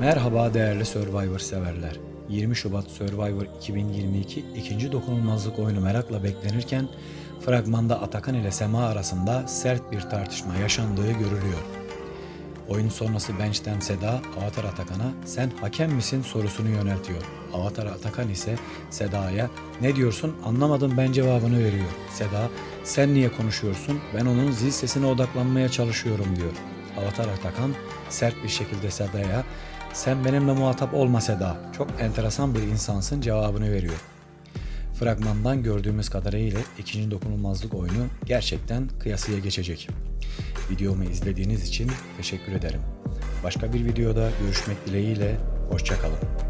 Merhaba değerli Survivor severler. 20 Şubat Survivor 2022 ikinci dokunulmazlık oyunu merakla beklenirken fragmanda Atakan ile Sema arasında sert bir tartışma yaşandığı görülüyor. Oyun sonrası bench'ten Seda, Avatar Atakan'a sen hakem misin sorusunu yöneltiyor. Avatar Atakan ise Seda'ya ne diyorsun anlamadım ben cevabını veriyor. Seda sen niye konuşuyorsun ben onun zil sesine odaklanmaya çalışıyorum diyor. Avatar Atakan sert bir şekilde Seda'ya sen benimle muhatap olma Seda çok enteresan bir insansın cevabını veriyor. Fragmandan gördüğümüz kadarıyla ikinci dokunulmazlık oyunu gerçekten kıyasıya geçecek. Videomu izlediğiniz için teşekkür ederim. Başka bir videoda görüşmek dileğiyle, hoşçakalın.